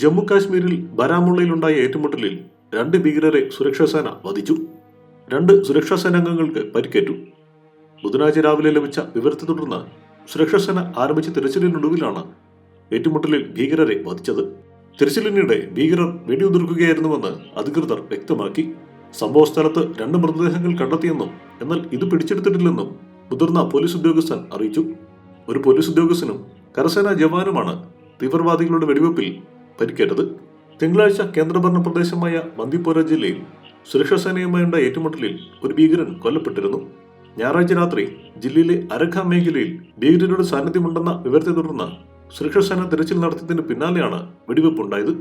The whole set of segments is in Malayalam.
ജമ്മു കാശ്മീരിൽ ബരാമുള്ളയിലുണ്ടായ ഏറ്റുമുട്ടലിൽ രണ്ട് ഭീകരരെ സുരക്ഷാ സേന വധിച്ചു. രണ്ട് സുരക്ഷാ സേനാംഗങ്ങൾക്ക് പരിക്കേറ്റു. ബുധനാഴ്ച രാവിലെ ലഭിച്ച വിവരത്തെ തുടർന്ന് സുരക്ഷാ സേന ആരംഭിച്ച തിരച്ചിലിനൊടുവിലാണ് ഏറ്റുമുട്ടലിൽ ഭീകരരെ വധിച്ചത്. തിരച്ചിലിനിടെ ഭീകരർ വെടിയുതിർക്കുകയായിരുന്നുവെന്ന് അധികൃതർ വ്യക്തമാക്കി. സംഭവ സ്ഥലത്ത് രണ്ട് മൃതദേഹങ്ങൾ കണ്ടെത്തിയെന്നും എന്നാൽ ഇത് പിടിച്ചെടുത്തിട്ടില്ലെന്നും മുതിർന്ന പോലീസ് ഉദ്യോഗസ്ഥൻ അറിയിച്ചു. ഒരു പോലീസ് ഉദ്യോഗസ്ഥനും കരസേനാ ജവാനുമാണ് തീവ്രവാദികളുടെ വെടിവെപ്പിൽ പരിക്കേറ്റത്. തിങ്കളാഴ്ച കേന്ദ്രഭരണ പ്രദേശമായ ബന്ദിപ്പോര ജില്ലയിൽ സുരക്ഷാ സേനയുമായുണ്ടായ ഏറ്റുമുട്ടലിൽ ഒരു ഭീകരൻ കൊല്ലപ്പെട്ടിരുന്നു. ഞായറാഴ്ച രാത്രി ജില്ലയിലെ അരഖ മേഖലയിൽ ഭീകരരുടെ സാന്നിധ്യമുണ്ടെന്ന വിവരത്തെ തുടർന്ന് സുരക്ഷാ സേന തിരച്ചിൽ നടത്തിയതിന് പിന്നാലെയാണ് വെടിവെപ്പുണ്ടായത്.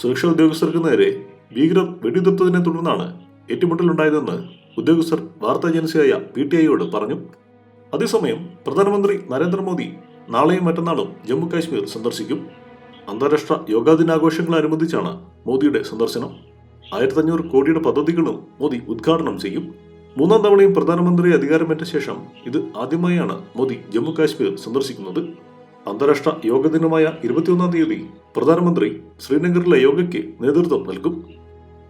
സുരക്ഷാ ഉദ്യോഗസ്ഥർക്ക് നേരെ ഭീകരർ വെടിയുതിർത്തതിനെ തുടർന്നാണ് ഏറ്റുമുട്ടലുണ്ടായതെന്ന് ഉദ്യോഗസ്ഥർ വാർത്താ ഏജൻസിയായ പി ടി ഐയോട് പറഞ്ഞു. അതേസമയം പ്രധാനമന്ത്രി നരേന്ദ്രമോദി നാളെയും മറ്റന്നാളും ജമ്മു കാശ്മീർ സന്ദർശിക്കും. അന്താരാഷ്ട്ര യോഗാ ദിനാഘോഷങ്ങളനുബന്ധിച്ചാണ് മോദിയുടെ സന്ദർശനം. ആയിരത്തി അഞ്ഞൂറ് കോടിയുടെ പദ്ധതികളും മോദി ഉദ്ഘാടനം ചെയ്യും. മൂന്നാം തവണയും പ്രധാനമന്ത്രി അധികാരമേറ്റ ശേഷം ഇത് ആദ്യമായാണ് മോദി ജമ്മു കാശ്മീർ സന്ദർശിക്കുന്നത്. അന്താരാഷ്ട്ര യോഗ ദിനമായ ഇരുപത്തിയൊന്നാം തീയതി പ്രധാനമന്ത്രി ശ്രീനഗറിലെ യോഗയ്ക്ക് നേതൃത്വം നൽകും.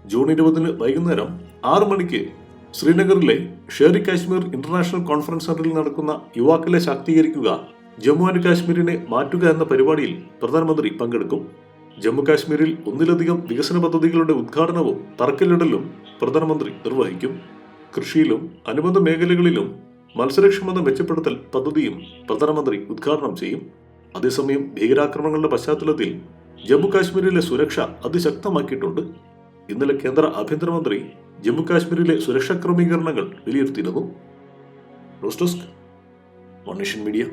ജൂൺ ഇരുപതിന് വൈകുന്നേരം ആറ് മണിക്ക് ശ്രീനഗറിലെ ഷേറി കാശ്മീർ ഇന്റർനാഷണൽ കോൺഫറൻസ് സെന്ററിൽ നടക്കുന്ന യുവാക്കളെ ശാക്തീകരിക്കുക ജമ്മു ആൻഡ് കാശ്മീരിനെ മാറ്റുക എന്ന പരിപാടിയിൽ പ്രധാനമന്ത്രി പങ്കെടുക്കും. ജമ്മു കാശ്മീരിൽ ഒന്നിലധികം വികസന പദ്ധതികളുടെ ഉദ്ഘാടനവും തറക്കല്ലിടലും പ്രധാനമന്ത്രി നിർവഹിക്കും. കൃഷിയിലും അനുബന്ധ മേഖലകളിലും മത്സരക്ഷമത മെച്ചപ്പെടുത്തൽ പദ്ധതിയും പ്രധാനമന്ത്രി ഉദ്ഘാടനം ചെയ്യും. അതേസമയം ഭീകരാക്രമണങ്ങളുടെ പശ്ചാത്തലത്തിൽ ജമ്മു കാശ്മീരിലെ സുരക്ഷ അതിശക്തമാക്കിയിട്ടുണ്ട്. ഇന്നലെ കേന്ദ്ര ആഭ്യന്തരമന്ത്രി ജമ്മു കാശ്മീരിലെ സുരക്ഷാ ക്രമീകരണങ്ങൾ വിലയിരുത്തിയിരുന്നു. Desk media.